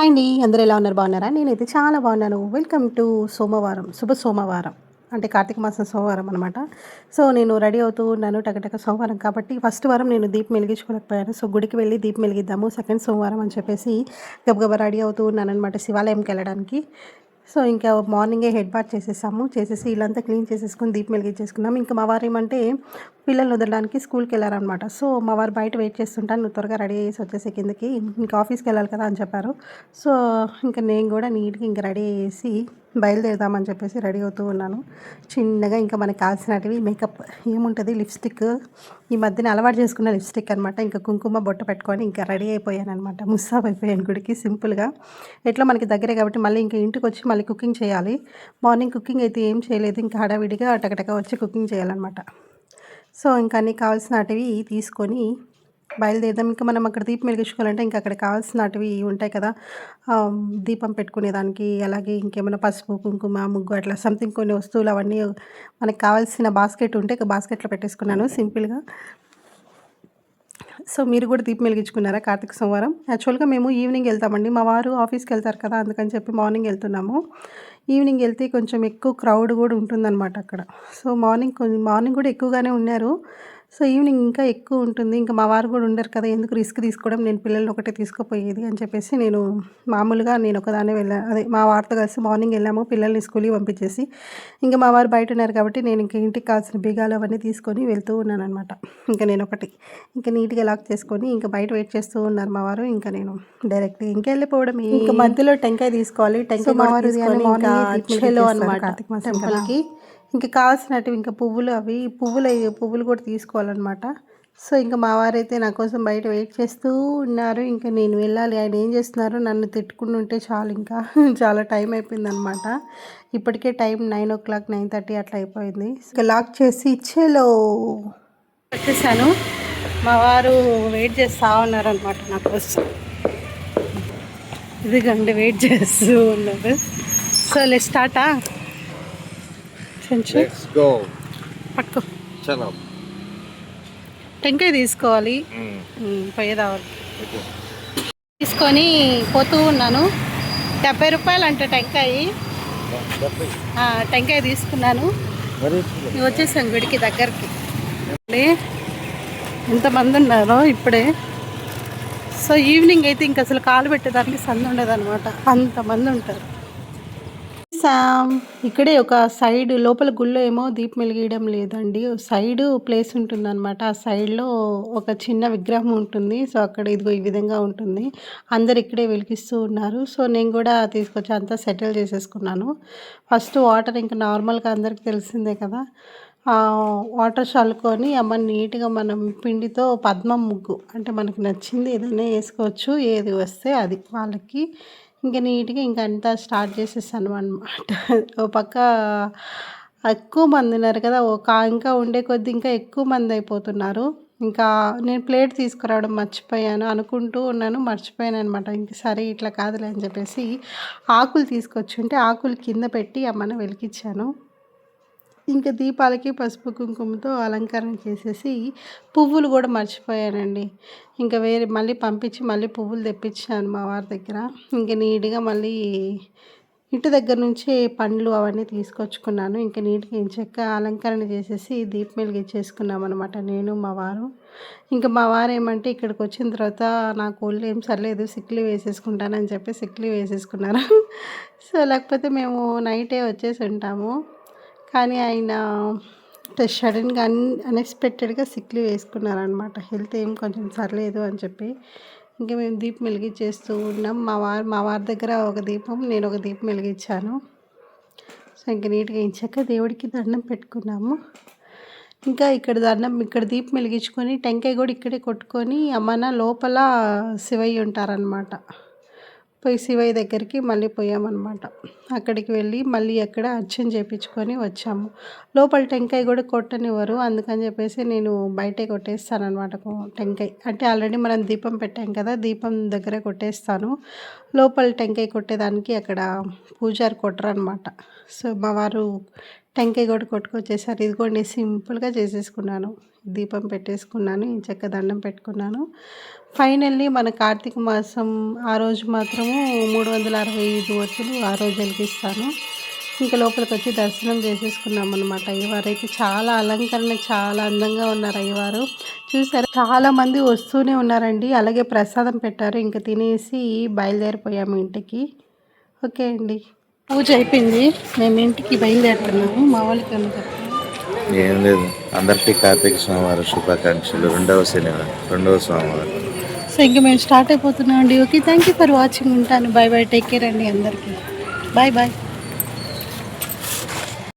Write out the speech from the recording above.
Hi అండి అందరూ ఎలా ఉన్నారు? బాగున్నారా? నేనైతే చాలా బాగున్నాను. వెల్కమ్ టు సోమవారం. శుభ సోమవారం. అంటే కార్తీక మాసం సోమవారం అనమాట సో నేను రెడీ అవుతూ ఉన్నాను టకటక సోమవారం కాబట్టి ఫస్ట్ వారం నేను దీపం వెలిగించుకోలేకపోయాను. సో గుడికి వెళ్ళి దీపం వెలిగిద్దాము సెకండ్ సోమవారం అని చెప్పేసి గబగబా రెడీ అవుతూ ఉన్నాను అనమాట శివాలయంకి వెళ్ళడానికి. సో ఇంకా మార్నింగే హెడ్ బాత్ చేసేసాము. చేసేసి ఇల్లంతా క్లీన్ చేసేసుకుని దీపం వెలిగించేసుకున్నాము. ఇంకా మా వారు ఏమంటే పిల్లల్ని వదలడానికి స్కూల్కి వెళ్ళారనమాట సో మా వారు బయట వెయిట్ చేస్తుంటాను నువ్వు త్వరగా రెడీ చేసి వచ్చేసి కిందకి. ఇంకా ఆఫీస్కి వెళ్ళాలి కదా అని చెప్పారు. సో ఇంకా నేను కూడా నీట్గా ఇంకా రెడీ చేసి బయలుదేరుదామని చెప్పేసి రెడీ అవుతూ ఉన్నాను. చిన్నగా ఇంకా మనకి కావాల్సినటివి మేకప్ ఏముంటుంది? లిప్స్టిక్. ఈ మధ్యన అలవాటు చేసుకున్న లిప్స్టిక్ అనమాట ఇంకా కుంకుమ బొట్ట పెట్టుకొని ఇంకా రెడీ అయిపోయాను అనమాట ముస్సాబ్ అయిపోయాను గుడికి సింపుల్గా. ఎట్లా మనకి దగ్గరే కాబట్టి మళ్ళీ ఇంకా ఇంటికి వచ్చి మళ్ళీ కుకింగ్ చేయాలి. మార్నింగ్ కుకింగ్ అయితే ఏం చేయలేదు. ఇంకా హడావిడిగా టకటక వచ్చి కుకింగ్ చేయాలన్నమాట. సో ఇంకా అన్నీ కావాల్సినటివి తీసుకొని బయలుదేరదాం. ఇంకా మనం అక్కడ దీపం వెలిగించుకోవాలంటే ఇంకా అక్కడ కావాల్సినటివి ఉంటాయి కదా. దీపం పెట్టుకునేదానికి అలాగే ఇంకేమైనా పసుపు కుంకుమ ముగ్గు అట్లా సంథింగ్ కొన్ని వస్తువులు అవన్నీ మనకు కావాల్సిన బాస్కెట్ ఉంటే ఇంకా బాస్కెట్లో పెట్టేసుకున్నాను సింపుల్గా సో మీరు కూడా దీపం వెలిగించుకున్నారా కార్తీక సోమవారం? యాక్చువల్గా మేము ఈవినింగ్ వెళ్తామండి. మా వారు ఆఫీస్కి వెళ్తారు కదా అందుకని చెప్పి మార్నింగ్ వెళ్తున్నాము. ఈవినింగ్ వెళ్తే కొంచెం ఎక్కువ క్రౌడ్ కూడా ఉంటుందన్నమాట అక్కడ. సో మార్నింగ్ కొంచెం మార్నింగ్ కూడా ఎక్కువగానే ఉన్నారు. సో ఈవినింగ్ ఇంకా ఎక్కువ ఉంటుంది. ఇంకా మా వారు కూడా ఉండరు కదా ఎందుకు రిస్క్ తీసుకోవడం? నేను పిల్లల్ని ఒకటే తీసుకుపోయేది అని చెప్పేసి నేను మామూలుగా నేను ఒకదానే వెళ్ళాను అదే మా వారితో కలిసి మార్నింగ్ వెళ్ళాము పిల్లల్ని స్కూల్కి పంపించేసి. ఇంకా మా వారు బయట ఉన్నారు కాబట్టి నేను ఇంకా ఇంటికి కావాల్సిన బీగాలు అవన్నీ తీసుకొని వెళ్తూ ఉన్నాను అనమాట ఇంకా నేను ఒకటి. ఇంకా నీట్గా లాక్ చేసుకొని ఇంకా బయట వెయిట్ చేస్తూ ఉన్నారు మా వారు. ఇంకా నేను డైరెక్ట్ ఇంకా వెళ్ళిపోవడం ఇంకా మధ్యలో టెంకాయ తీసుకోవాలి. టెంకాయ మా వారు ఇంకా చెలో అనమాట టెంపుల్కి. ఇంకా కావాల్సినట్టు ఇంకా పువ్వులు అవి పువ్వులు పువ్వులు కూడా తీసుకోవాలన్నమాట. సో ఇంకా మా వారైతే నా కోసం బయట వెయిట్ చేస్తూ ఉన్నారు. ఇంకా నేను వెళ్ళాలి. ఆయన ఏం చేస్తున్నారు? నన్ను తిట్టుకుంటుంటే చాలు ఇంకా. చాలా టైం అయిపోయిందనమాట ఇప్పటికే time nine o'clock nine thirty అట్లా అయిపోయింది. ఇంకా లాక్ చేసి ఇచ్చేలో. వచ్చేసాను. మా వారు వెయిట్ చేస్తూ ఉన్నారనమాట నా కోసం. ఇదిగండి వెయిట్ చేస్తూ ఉన్నారు. సో లెట్ స్టార్టా చెంచు. పట్టుకో. టెంకాయ తీసుకోవాలి. ఉమ్, పోయేదావాలి తీసుకొని పోతూ ఉన్నాను. డెబ్బై రూపాయలు అంట టెంకాయ. టెంకాయ తీసుకున్నాను. వచ్చేసాం గుడికి దగ్గరికి. ఎంతమంది ఉన్నారో ఇప్పుడే. సో ఈవినింగ్ అయితే ఇంక అసలు కాలు పెట్టేదానికి సందు ఉండదు అనమాట అంతమంది ఉంటారు. సామ్ ఇక్కడే ఒక సైడ్ లోపల గుళ్ళో ఏమో దీపం వెలిగియడం లేదండి. సైడ్ ప్లేస్ ఉంటుందన్నమాట. ఆ సైడ్లో ఒక చిన్న విగ్రహం ఉంటుంది. సో అక్కడ ఇదిగో ఈ విధంగా ఉంటుంది. అందరు ఇక్కడే వెలిగిస్తూ ఉన్నారు. సో నేను కూడా తీసుకొచ్చి అంతా సెటిల్ చేసేసుకున్నాను. ఫస్ట్ వాటర్ ఇంకా నార్మల్గా అందరికీ తెలిసిందే కదా. వాటర్ చల్లుకొని అమ్మ నీట్గా మనం పిండితో పద్మం ముగ్గు అంటే మనకు నచ్చింది ఏదైనా వేసుకోవచ్చు. ఏది వస్తే అది వాళ్ళకి. ఇంకా నీట్గా ఇంకా అంతా స్టార్ట్ చేసేసాను అనమాట ఓ పక్క ఎక్కువ మంది ఉన్నారు కదా ఒక ఇంకా ఉండే కొద్ది ఇంకా ఎక్కువ మంది అయిపోతున్నారు. ఇంకా నేను ప్లేట్ తీసుకురావడం మర్చిపోయాను అనుకుంటూ ఉన్నాను మర్చిపోయాను అనమాట ఇంక సరే ఇట్లా కాదులే అని చెప్పేసి ఆకులు తీసుకొచ్చి ఉంటే ఆకులు కింద పెట్టి అమ్మను వెలికిచ్చాను. ఇంకా దీపాలకి పసుపు కుంకుమతో అలంకరణ చేసేసి పువ్వులు కూడా మర్చిపోయానండి. ఇంకా వేరే మళ్ళీ పంపించి మళ్ళీ పువ్వులు తెప్పించాను మా వారి దగ్గర. ఇంకా నీట్గా మళ్ళీ ఇంటి దగ్గర నుంచి పండ్లు అవన్నీ తీసుకొచ్చుకున్నాను. ఇంకా నీట్గా ఎంచక్క అలంకరణ చేసేసి దీపం వెలిగించేసుకున్నాం అనమాట నేను మా వారు. ఇంకా మా వారు ఏమంటే ఇక్కడికి వచ్చిన తర్వాత నాకు ఒళ్ళు ఏం సర్లేదు సిక్లీ వేసేసుకుంటానని చెప్పి సిక్లీ వేసేసుకున్నారు. సో లేకపోతే మేము నైటే వచ్చేసి ఉంటాము. కానీ ఆయన సడన్గా అన్ అన్ఎక్స్పెక్టెడ్గా సిక్లీ వేసుకున్నారనమాట హెల్త్ ఏం కొంచెం సర్లేదు అని చెప్పి. ఇంకా మేము దీపం వెలిగించేస్తూ ఉన్నాం. మా వారు మా వారి దగ్గర ఒక దీపం నేను ఒక దీపం వెలిగించాను. సో ఇంకా నీట్గా ఇచ్చాక దేవుడికి దండం పెట్టుకున్నాము. ఇంకా ఇక్కడ దండం ఇక్కడ దీపం వెలిగించుకొని టెంకాయ కూడా ఇక్కడే కొట్టుకొని అమ్మన లోపల శివయ్య ఉంటారనమాట పోయి శివయ్య దగ్గరికి మళ్ళీ పోయామన్నమాట. అక్కడికి వెళ్ళి మళ్ళీ అక్కడ అర్చన చేయించుకొని వచ్చాము. లోపల టెంకాయ కూడా కొట్టనివ్వరు. అందుకని చెప్పేసి నేను బయటే కొట్టేస్తానమాట టెంకాయ. అంటే ఆల్రెడీ మనం దీపం పెట్టాం కదా దీపం దగ్గర కొట్టేస్తాను. లోపల టెంకాయ కొట్టేదానికి అక్కడ పూజారి కొట్టరు అనమాట సో మా వారు టెంకాయ కూడా కొట్టుకొచ్చేసారు. ఇదిగోండి సింపుల్గా చేసేసుకున్నాను. దీపం పెట్టేసుకున్నాను ఈ చెక్క దండం పెట్టుకున్నాను. ఫైనల్లీ మన కార్తీక మాసం ఆ రోజు మాత్రము మూడు వందల అరవై ఐదు వచ్చులు ఆ రోజు వెలిగిస్తాను. ఇంకా లోపలికి వచ్చి దర్శనం చేసేసుకున్నాం అనమాట అయ్యవారైతే చాలా అలంకరణ చాలా అందంగా ఉన్నారు అయ్యవారు. చూసారు? చాలా మంది వస్తూనే ఉన్నారండి. అలాగే ప్రసాదం పెట్టారు. ఇంకా తినేసి బయలుదేరిపోయాము ఇంటికి. ఓకే అండి. పూజ అయిపోయింది. మేము ఇంటికి బయలుదేరుతున్నాము. మా వాళ్ళకి ఏం లేదు. అందరికీ కార్తీక సోమవారం శుభాకాంక్షలు. రెండవ శనివారం రెండవ సోమవారం. సో ఇంకా మేము స్టార్ట్ అయిపోతున్నాం అండి okay thank you for watching ఉంటాను. బాయ్ బాయ్ టేక్ కేర్ అండి అందరికీ. Bye bye